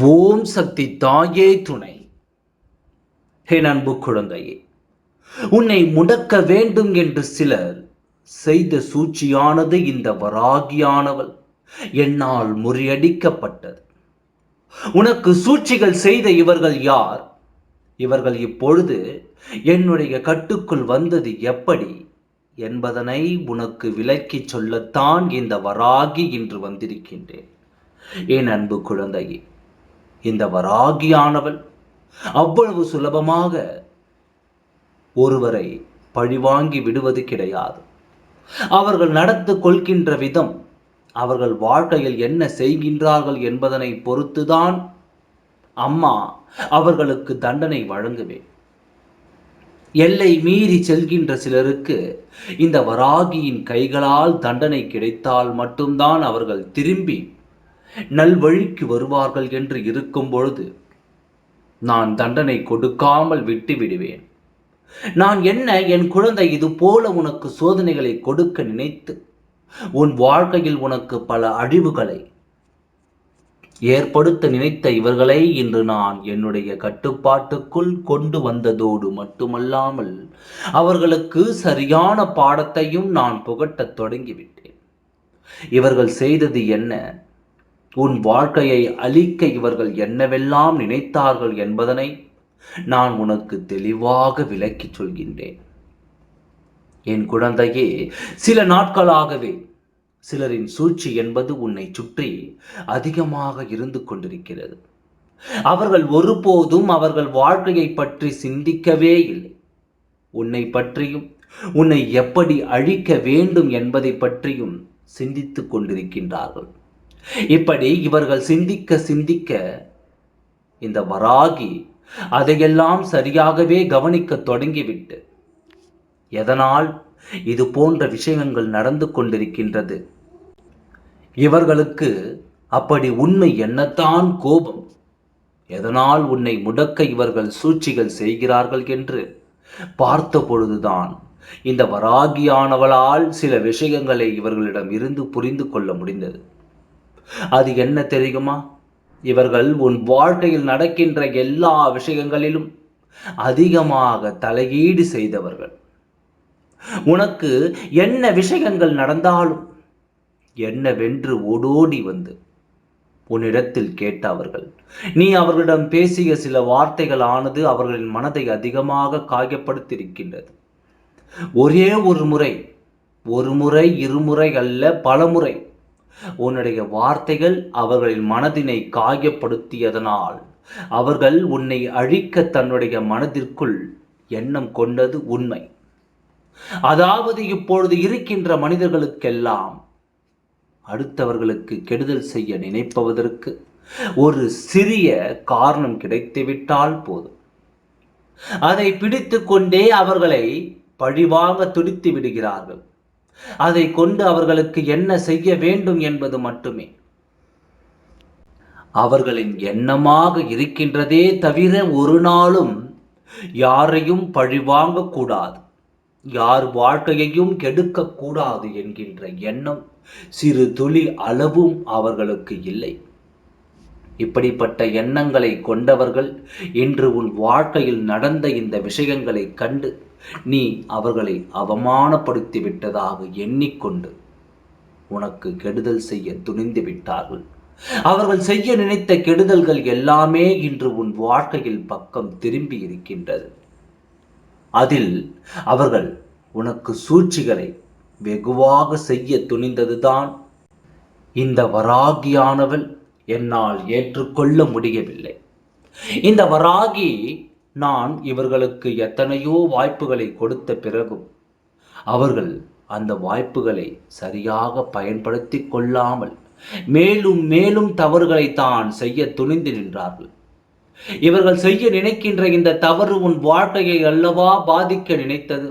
ஓம் சக்தி தாயே துணை. என் அன்பு குழந்தையே உன்னை முடக்க வேண்டும் என்று சிலர் செய்த சூழ்ச்சியானது இந்த வராகியானவள். என்னால் முறியடிக்கப்பட்டது. உனக்கு சூழ்ச்சிகள் செய்த இவர்கள் யார்? இவர்கள் இப்பொழுது என்னுடைய கட்டுக்குள் வந்தது எப்படி? என்பதனை உனக்கு விளக்கி சொல்லத்தான் இந்த வராகி இன்று வந்திருக்கின்றேன். என் அன்பு குழந்தையே இந்த வராகியானவள். அவ்வளவு சுலபமாக ஒருவரை பழிவாங்கி விடுவது கிடையாது. அவர்கள் நடந்து கொள்கின்ற விதம் அவர்கள் வாழ்க்கையில் என்ன செய்கின்றார்கள் என்பதனை பொறுத்துதான் அம்மா அவர்களுக்கு தண்டனை வழங்குவேன். எல்லை மீறி செல்கின்ற சிலருக்கு இந்த வராகியின் கைகளால் தண்டனை கிடைத்தால் மட்டும்தான் அவர்கள் திரும்பி நல்வழிக்கு வருவார்கள் என்று இருக்கும் பொழுது நான் தண்டனை கொடுக்காமல் விட்டு விடுவேன். நான் என்ன என் குழந்தை இது போல உனக்கு சோதனைகளை கொடுக்க நினைத்து உன் வாழ்க்கையில் உனக்கு பல அழிவுகளை ஏற்படுத்த நினைத்த இவர்களை இன்று நான் என்னுடைய கட்டுப்பாட்டுக்குள் கொண்டு வந்ததோடு மட்டுமல்லாமல் அவர்களுக்கு சரியான பாடத்தையும் நான் புகட்டத் தொடங்கிவிட்டேன். இவர்கள் செய்தது என்ன? உன் வாழ்க்கையை அழிக்க இவர்கள் என்னவெல்லாம் நினைத்தார்கள் என்பதனை நான் உனக்கு தெளிவாக விளக்கிச் சொல்கின்றேன். என் குழந்தையே சில நாட்களாகவே சிலரின் சூழ்ச்சி என்பது உன்னை சுற்றி அதிகமாக இருந்து கொண்டிருக்கிறது. அவர்கள் ஒருபோதும் அவர்கள் வாழ்க்கையை பற்றி சிந்திக்கவே இல்லை. உன்னை பற்றியும் உன்னை எப்படி அழிக்க வேண்டும் என்பதை பற்றியும் சிந்தித்துக் கொண்டிருக்கின்றார்கள். இப்படி இவர்கள் சிந்திக்க சிந்திக்க இந்த வராகி அதையெல்லாம் சரியாகவே கவனிக்க தொடங்கிவிட்டு எதனால் இது போன்ற விஷயங்கள் நடந்து கொண்டிருக்கின்றது? இவர்களுக்கு அப்படி உண்மை என்னத்தான் கோபம்? எதனால் உன்னை முடக்க இவர்கள் சூழ்ச்சிகள் செய்கிறார்கள் என்று பார்த்த பொழுதுதான் இந்த வராகியானவளால் சில விஷயங்களை இவர்களிடம் இருந்து புரிந்து கொள்ள முடிந்தது. அது என்ன தெரியுமா? இவர்கள் உன் வாழ்க்கையில் நடக்கின்ற எல்லா விஷயங்களிலும் அதிகமாக தலையீடு செய்தவர்கள். உனக்கு என்ன விஷயங்கள் நடந்தாலும் என்னவென்று ஓடோடி வந்து உன்னிடத்தில் கேட்ட அவர்கள் நீ அவர்களிடம் பேசிய சில வார்த்தைகள் ஆனது அவர்களின் மனதை அதிகமாக காயப்படுத்தியிருக்கின்றது. ஒரே ஒரு முறை ஒரு முறை இருமுறை அல்ல பல முறை உன்னுடைய வார்த்தைகள் அவர்களின் மனதினை காயப்படுத்தியதனால் அவர்கள் உன்னை அழிக்க தன்னுடைய மனதிற்குள் எண்ணம் கொண்டது உண்மை. அதாவது இப்பொழுது இருக்கின்ற மனிதர்களுக்கெல்லாம் அடுத்தவர்களுக்கு கெடுதல் செய்ய நினைப்பதற்கு ஒரு சிறிய காரணம் கிடைத்துவிட்டால் போதும். அதை பிடித்து கொண்டே அவர்களை பழிவாங்க துடித்து விடுகிறார்கள். அதை கொண்டு அவர்களுக்கு என்ன செய்ய வேண்டும் என்பது மட்டுமே. அவர்களின் எண்ணமாக இருக்கின்றதே தவிர ஒரு நாளும் யாரையும் பழிவாங்க கூடாது யார் வாழ்க்கையையும் கெடுக்கக்கூடாது என்கின்ற எண்ணம் சிறு துளி அளவும் அவர்களுக்கு இல்லை. இப்படிப்பட்ட எண்ணங்களை கொண்டவர்கள் இன்று உன் வாழ்க்கையில் நடந்த இந்த விஷயங்களை கண்டு நீ அவர்களை அவமானப்படுத்தி விட்டதாக எண்ணிக்கொண்டு உனக்கு கெடுதல் செய்ய துணிந்து விட்டார்கள் அவர்கள் செய்ய நினைத்த கெடுதல்கள் எல்லாமே இன்று உன் வாழ்க்கையில் பக்கம் திரும்பி இருக்கின்றது. அதில் அவர்கள் உனக்கு சூழ்ச்சிகளை வெகுவாக செய்ய துணிந்ததுதான். இந்த வராகியானவள் என்னால் ஏற்றுக்கொள்ள முடியவில்லை. இந்த வராகி நான் இவர்களுக்கு எத்தனையோ வாய்ப்புகளை கொடுத்த பிறகும் அவர்கள் அந்த வாய்ப்புகளை சரியாக பயன்படுத்தி கொள்ளாமல் மேலும் மேலும் தவறுகளை தான் செய்ய துணிந்து நின்றார்கள். இவர்கள் செய்ய நினைக்கின்ற இந்த தவறு உன் வாழ்க்கையை அல்லவா பாதிக்க நினைத்தது?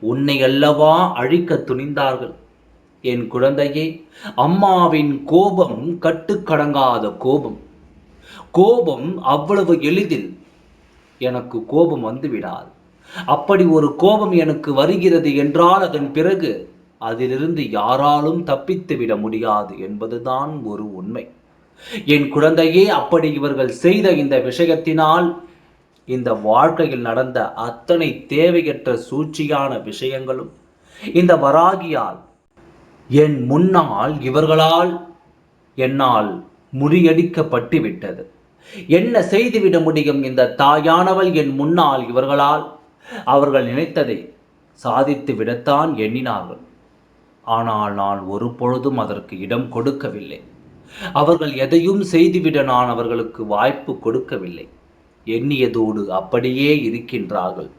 உன்னை அல்லவா அழிக்க துணிந்தார்கள்? என் குழந்தையே அம்மாவின் கோபம் கட்டுக்கடங்காத கோபம். கோபம் அவ்வளவு எளிதில் எனக்கு கோபம் வந்து விடாது அப்படி ஒரு கோபம் எனக்கு வருகிறது என்றால் அதன் பிறகு அதிலிருந்து யாராலும் தப்பித்து விட முடியாது என்பதுதான் ஒரு உண்மை. என் குழந்தையே அப்படி இவர்கள் செய்த இந்த விஷயத்தினால் இந்த வாழ்க்கையில் நடந்த அத்தனை தேவையற்ற சூழ்ச்சியான விஷயங்களும் இந்த வராகியால் என் முன்னால் இவர்களால் என்னால் முறியடிக்கப்பட்டு விட்டது என்ன செய்துவிட முடியும் இந்த தாயானவள் என் முன்னால் இவர்களால்? அவர்கள் நினைத்ததை சாதித்து விடத்தான் எண்ணினார்கள். ஆனால் நான் ஒரு பொழுதும் அதற்கு இடம் கொடுக்கவில்லை. அவர்கள் எதையும் செய்துவிட நான் அவர்களுக்கு வாய்ப்பு கொடுக்கவில்லை. எண்ணியதோடு அப்படியே இருக்கின்றார்கள்.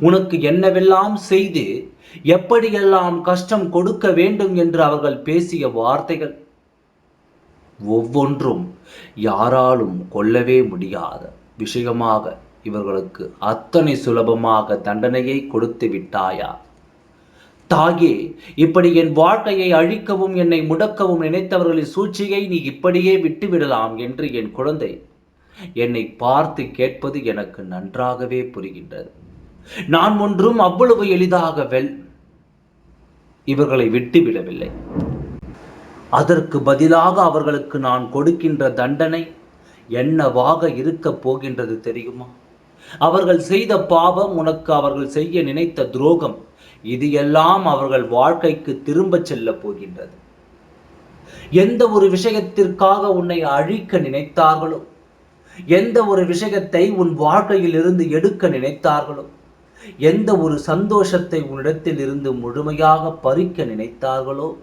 உனக்கு என்னவெல்லாம் செய்து எப்படியெல்லாம் கஷ்டம் கொடுக்க வேண்டும் என்று அவர்கள் பேசிய வார்த்தைகள்? ஒவ்வொன்றும் யாராலும் கொல்லவே முடியாத. விஷயமாக இவர்களுக்கு அத்தனை சுலபமாக தண்டனையை கொடுத்து விட்டாயா? தாயே இப்படி என் வாழ்க்கையை அழிக்கவும் என்னை முடக்கவும் நினைத்தவர்களின் சூழ்ச்சியை நீ இப்படியே விட்டுவிடலாம் என்று என் குழந்தை என்னை பார்த்து கேட்பது எனக்கு நன்றாகவே புரிகின்றது. நான் ஒன்றும் அவ்வளவு எளிதாக வெல் இவர்களை விட்டுவிடவில்லை. அதற்கு பதிலாக அவர்களுக்கு நான் கொடுக்கின்ற தண்டனை என்னவாக இருக்கப் போகின்றது தெரியுமா? அவர்கள் செய்த பாவம் உனக்கு அவர்கள் செய்ய நினைத்த துரோகம் இது எல்லாம் அவர்கள் வாழ்க்கைக்கு திரும்பச் செல்ல போகின்றது. எந்த ஒரு விஷயத்திற்காக உன்னை அழிக்க நினைத்தார்களோ எந்த ஒரு விஷயத்தை உன் வாழ்க்கையில் இருந்து எடுக்க நினைத்தார்களோ எந்த ஒரு சந்தோஷத்தை உன்னிடத்தில் இருந்து முழுமையாக பறிக்க நினைத்தார்களோ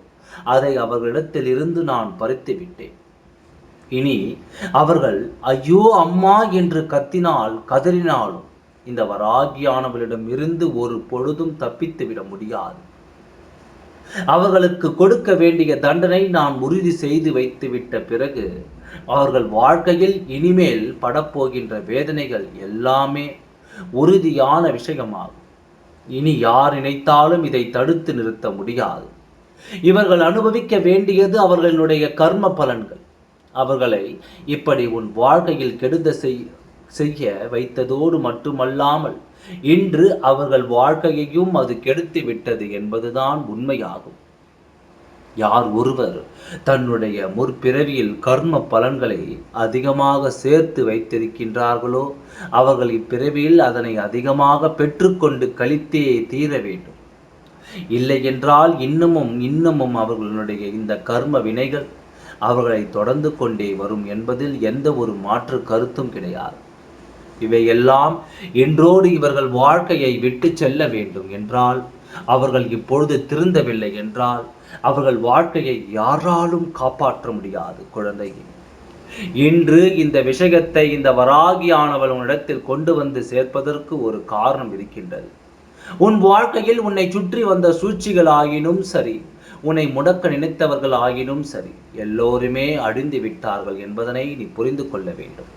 அதை அவர்களிடத்தில் இருந்து நான் பறித்து விட்டேன். இனி அவர்கள் ஐயோ அம்மா என்று கத்தினால் கதறினாலும் இந்த வராகியானவளிடம் இருந்து ஒரு பொழுதும் தப்பித்து விட முடியாது. அவர்களுக்கு கொடுக்க வேண்டிய தண்டனை நான் உறுதி செய்து வைத்து விட்ட பிறகு அவர்கள் வாழ்க்கையில் இனிமேல் படப்போகின்ற வேதனைகள் எல்லாமே உறுதியான விஷயமாகும். இனி யார் நினைத்தாலும் இதை தடுத்து நிறுத்த முடியாது. இவர்கள் அனுபவிக்க வேண்டியது அவர்களுடைய கர்ம பலன்கள். அவர்களை இப்படி உன் வாழ்க்கையில் கெடுத செய் செய்ய வைத்ததோடு மட்டுமல்லாமல் இன்று அவர்கள் வாழ்க்கையையும் அது கெடுத்து விட்டது என்பதுதான் உண்மையாகும். யார் ஒருவர் தன்னுடைய முற்பிறவியில் கர்ம பலன்களை அதிகமாக சேர்த்து வைத்திருக்கின்றார்களோ அவர்கள் இப்பிறவியில் அதனை அதிகமாக பெற்றுக்கொண்டு கழித்தே தீர வேண்டும். இல்லை என்றால் இன்னமும் இன்னமும் அவர்களுடைய இந்த கர்ம வினைகள் அவர்களை தொடர்ந்து கொண்டே வரும் என்பதில் எந்த ஒரு மாற்று கருத்தும் கிடையாது. இவையெல்லாம் இன்றோடு இவர்கள் வாழ்க்கையை விட்டு செல்ல வேண்டும் என்றால் அவர்கள் இப்பொழுது திருந்தவில்லை என்றால் அவர்கள் வாழ்க்கையை யாராலும் காப்பாற்ற முடியாது குழந்தை. இன்று இந்த விஷயத்தை இந்த வராகியானவள் உன்னிடத்தில் கொண்டு வந்து சேர்ப்பதற்கு ஒரு காரணம் இருக்கின்றது. உன் வாழ்க்கையில் உன்னை சுற்றி வந்த சூழ்ச்சிகள் ஆகினும் சரி உன்னை முடக்க நினைத்தவர்கள் ஆகினும் சரி எல்லோருமே அழிந்து விட்டார்கள் என்பதனை நீ புரிந்து கொள்ள வேண்டும்.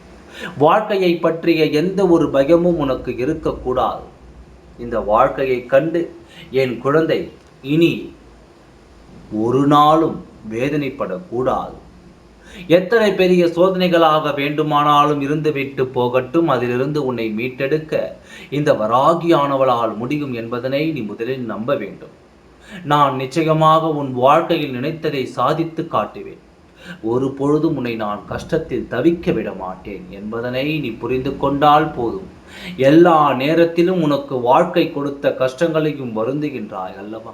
வாழ்க்கையை பற்றிய எந்த ஒரு பயமும் உனக்கு இருக்கக்கூடாது. இந்த வாழ்க்கையை கண்டு என் குழந்தை இனி ஒரு நாளும் வேதனைப்படக்கூடாது. எத்தனை பெரிய சோதனைகளாக வேண்டுமானாலும் இருந்துவிட்டு போகட்டும் அதிலிருந்து உன்னை மீட்டெடுக்க இந்த வராகியானவளால் முடியும் என்பதனை நீ முதலில் நம்ப வேண்டும். நான் நிச்சயமாக உன் வாழ்க்கையில் நினைத்ததை சாதித்து காட்டுவேன். ஒரு பொழுதும் உன்னை நான் கஷ்டத்தில் தவிக்க விட மாட்டேன் என்பதனை நீ புரிந்து கொண்டால் போதும். எல்லா நேரத்திலும் உனக்கு வாழ்க்கை கொடுத்த கஷ்டங்களையும் வருந்துகின்றாய் அல்லவா?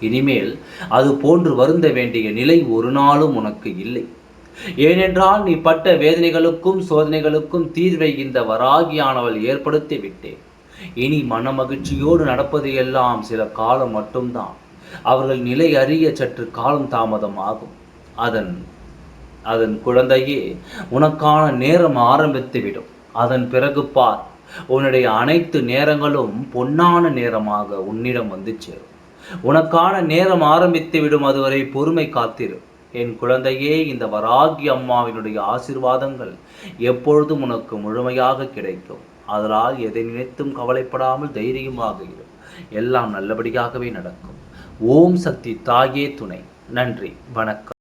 இனிமேல் அது போன்று வருந்த வேண்டிய நிலை ஒரு நாளும் உனக்கு இல்லை. ஏனென்றால் நீ பட்ட வேதனைகளுக்கும் சோதனைகளுக்கும் தீர்வை இந்த வராகியானவள் ஏற்படுத்தி விட்டேன். இனி மன மகிழ்ச்சியோடு நடப்பது எல்லாம் சில காலம் மட்டும்தான். அவர்கள் நிலை அறிய சற்று காலம் தாமதம் ஆகும். அதன் அதன் குழந்தையே உனக்கான நேரம் ஆரம்பித்துவிடும். அதன் பிறகு பார். உன்னுடைய அனைத்து நேரங்களும் பொன்னான நேரமாக உன்னிடம் வந்து சேரும். உனக்கான நேரம் ஆரம்பித்து விடும் அதுவரை பொறுமை காத்திரும் என் குழந்தையே இந்த வராகி அம்மாவினுடைய ஆசிர்வாதங்கள் எப்பொழுதும் உனக்கு முழுமையாக கிடைக்கும். அதனால் எதை நினைத்தும் கவலைப்படாமல் தைரியமாக இரு. எல்லாம் நல்லபடியாகவே நடக்கும். ஓம் சக்தி தாயே துணை. நன்றி. வணக்கம்.